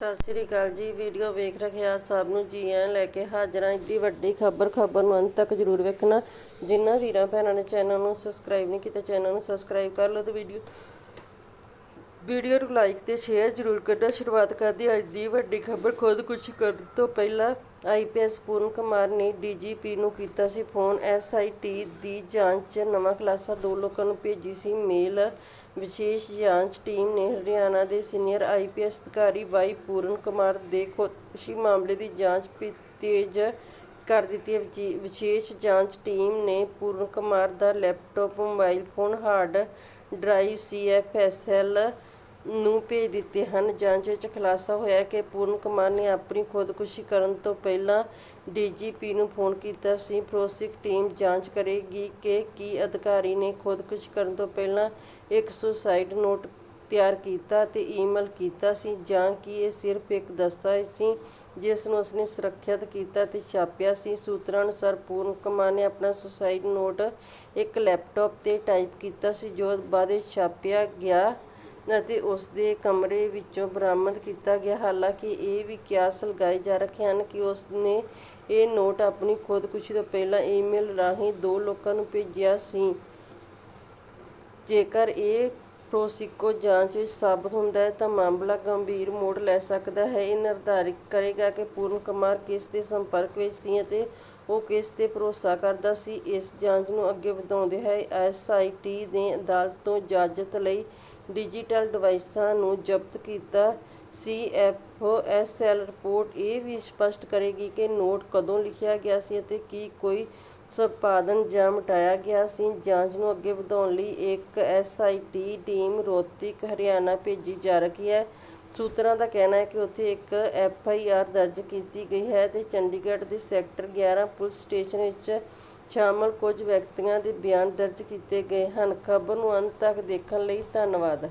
ਸਤਿ ਸ੍ਰੀ ਅਕਾਲ ਜੀ, ਵੀਡੀਓ ਵੇਖ ਰਖਿਆ ਸਭ ਨੂੰ ਜੀ ਆਇਆਂ ਲੈ ਕੇ ਹਾਜ਼ਰਾਂ ਇੱਡੀ ਵੱਡੀ ਖਬਰ ਖਬਰ ਨੂੰ ਅੰਤ ਤੱਕ ਜਰੂਰ ਵੇਖਣਾ। ਜਿਨ੍ਹਾਂ ਵੀਰਾਂ, ਭੈਣਾਂ ਨੇ ਚੈਨਲ ਨੂੰ ਸਬਸਕ੍ਰਾਈਬ ਨਹੀਂ ਕੀਤਾ, ਚੈਨਲ ਨੂੰ ਸਬਸਕ੍ਰਾਈਬ ਕਰ ਲਓ ਤੇ ਵੀਡੀਓ ਵੀਡੀਓ ਨੂੰ ਲਾਈਕ ਤੇ ਸ਼ੇਅਰ ਜਰੂਰ ਕਰਨਾ। ਸ਼ੁਰੂਆਤ ਕਰਦੀ ਅੱਜ ਦੀ ਵੱਡੀ ਖਬਰ। ਖੁਦਕੁਸ਼ੀ ਕਰਨ ਤੋਂ ਪਹਿਲਾਂ ਆਈਪੀਐਸ ਪੂਰਨ ਕੁਮਾਰ ਨੇ ਡੀਜੀਪੀ ਨੂੰ ਕੀਤਾ ਸੀ ਫੋਨ। ਐਸਆਈਟੀ ਦੀ ਜਾਂਚ ਨਵਾਂ ਖੁਲਾਸਾ ਦੋ ਲੋਕਾਂ ਨੂੰ ਭੇਜੀ ਸੀ। ਮੇਲ ਵਿਸ਼ੇਸ਼ ਜਾਂਚ ਟੀਮ ਨੇ ਹਰਿਆਣਾ ਦੇ ਸੀਨੀਅਰ ਆਈਪੀਐਸ ਅਧਿਕਾਰੀ ਵਾਈ ਪੂਰਨ ਕੁਮਾਰ ਦੇ ਖੁਦਕੁਸ਼ੀ ਮਾਮਲੇ ਦੀ ਜਾਂਚ ਪੀ- ਤੇਜ਼ ਕਰ ਦਿੱਤੀ ਹੈ। ਵਿਸ਼ੇਸ਼ ਜਾਂਚ ਟੀਮ ਨੇ ਪੂਰਨ ਕੁਮਾਰ ਦਾ laptop, mobile phone, hard drive CFSL ਨੂੰ ਭੇਜ ਦਿੱਤੇ ਹਨ। ਜਾਂਚ ਵਿੱਚ ਖੁਲਾਸਾ ਹੋਇਆ ਕਿ ਪੂਰਨ ਕੁਮਾਰ ਨੇ ਆਪਣੀ ਖੁਦਕੁਸ਼ੀ ਕਰਨ ਤੋਂ ਪਹਿਲਾਂ ਡੀਜੀਪੀ ਨੂੰ ਫੋਨ ਕੀਤਾ ਸੀ। ਫੋਰੈਂਸਿਕ ਟੀਮ ਜਾਂਚ ਕਰੇਗੀ ਕਿ ਕੀ ਅਧਿਕਾਰੀ ਨੇ ਖੁਦਕੁਸ਼ੀ ਕਰਨ ਤੋਂ ਪਹਿਲਾਂ ਇੱਕ ਸੁਸਾਈਡ ਨੋਟ ਤਿਆਰ ਕੀਤਾ ਤੇ ਈਮੇਲ ਕੀਤਾ ਸੀ ਜਾਂ ਕਿ ਇਹ ਸਿਰਫ ਇੱਕ ਦਸਤਾਵੇਜ਼ ਸੀ ਜਿਸ ਨੂੰ ਉਸਨੇ ਸੁਰੱਖਿਅਤ ਕੀਤਾ ਤੇ ਛਾਪਿਆ ਸੀ। ਸੂਤਰਾਂ ਅਨੁਸਾਰ ਪੂਰਨ ਕੁਮਾਰ ਨੇ ਆਪਣਾ ਸੁਸਾਈਡ ਨੋਟ ਇੱਕ ਲੈਪਟਾਪ ਤੇ ਟਾਈਪ ਕੀਤਾ ਸੀ। ਜੋ ਬਾਅਦ ਵਿੱਚ ਛਾਪਿਆ ਗਿਆ ਅਤੇ ਉਸ ਦੇ ਕਮਰੇ ਵਿੱਚੋਂ ਬਰਾਮਦ ਕੀਤਾ ਗਿਆ। ਹਾਲਾਂਕਿ ਇਹ ਵੀ ਕਿਆਸ ਲਗਾਏ ਜਾ ਰਹੇ ਹਨ ਕਿ ਉਸ ਨੇ ਇਹ ਨੋਟ ਆਪਣੀ ਖੁਦਕੁਸ਼ੀ ਤੋਂ ਪਹਿਲਾਂ ਈਮੇਲ ਰਾਹੀਂ ਦੋ ਲੋਕਾਂ ਨੂੰ ਭੇਜਿਆ ਸੀ। ਜੇਕਰ ਇਹ ਪ੍ਰੋਸਿਕੋ ਜਾਂਚ ਵਿੱਚ ਸਾਬਤ ਹੁੰਦਾ ਹੈ ਤਾਂ ਮਾਮਲਾ ਗੰਭੀਰ ਮੋੜ ਲੈ ਸਕਦਾ ਹੈ। ਇਹ ਨਿਰਧਾਰਿਤ ਕਰੇਗਾ ਕਿ ਪੂਰਨ ਕੁਮਾਰ ਕਿਸ ਦੇ ਸੰਪਰਕ ਵਿੱਚ ਸੀ ਅਤੇ ਉਹ ਕਿਸ ਤੇ ਭਰੋਸਾ ਕਰਦਾ ਸੀ। ਇਸ ਜਾਂਚ ਨੂੰ ਅੱਗੇ ਵਧਾਉਂਦੇ ਹੋਏ ਐਸਆਈਟੀ ਨੇ ਅਦਾਲਤ ਤੋਂ ਇਜਾਜ਼ਤ ਲਈ ਡਿਜੀਟਲ ਡਿਵਾਈਸਾਂ ਨੂੰ ਜ਼ਬਤ ਕੀਤਾ ਸੀਐਫਓਐਸਐਲ ਰਿਪੋਰਟ ਇਹ ਵੀ ਸਪਸ਼ਟ ਕਰੇਗੀ ਕਿ ਨੋਟ ਕਦੋਂ ਲਿਖਿਆ ਗਿਆ ਸੀ ਅਤੇ ਕੀ ਕੋਈ ਸੰਪਾਦਨ ਜਾਂ ਮਿਟਾਇਆ ਗਿਆ ਸੀ। ਜਾਂਚ ਨੂੰ ਅੱਗੇ ਵਧਾਉਣ ਲਈ ਇੱਕ ਐਸਆਈਟੀ ਟੀਮ ਰੋਹਤਕ ਹਰਿਆਣਾ ਭੇਜੀ ਜਾ ਰਹੀ ਹੈ। ਸੂਤਰਾਂ ਦਾ ਕਹਿਣਾ ਹੈ ਕਿ ਉੱਥੇ ਇੱਕ ਐੱਫ ਆਈ ਆਰ ਦਰਜ ਕੀਤੀ ਗਈ ਹੈ ਤੇ ਚੰਡੀਗੜ੍ਹ ਦੇ ਸੈਕਟਰ 11 ਪੁਲਿਸ ਸਟੇਸ਼ਨ ਵਿੱਚ ਸ਼ਾਮਲ ਕੁਝ ਵਿਅਕਤੀਆਂ ਦੇ ਬਿਆਨ ਦਰਜ ਕੀਤੇ ਗਏ ਹਨ। ਖਬਰ ਨੂੰ ਅੰਤ ਤੱਕ ਦੇਖਣ ਲਈ ਧੰਨਵਾਦ।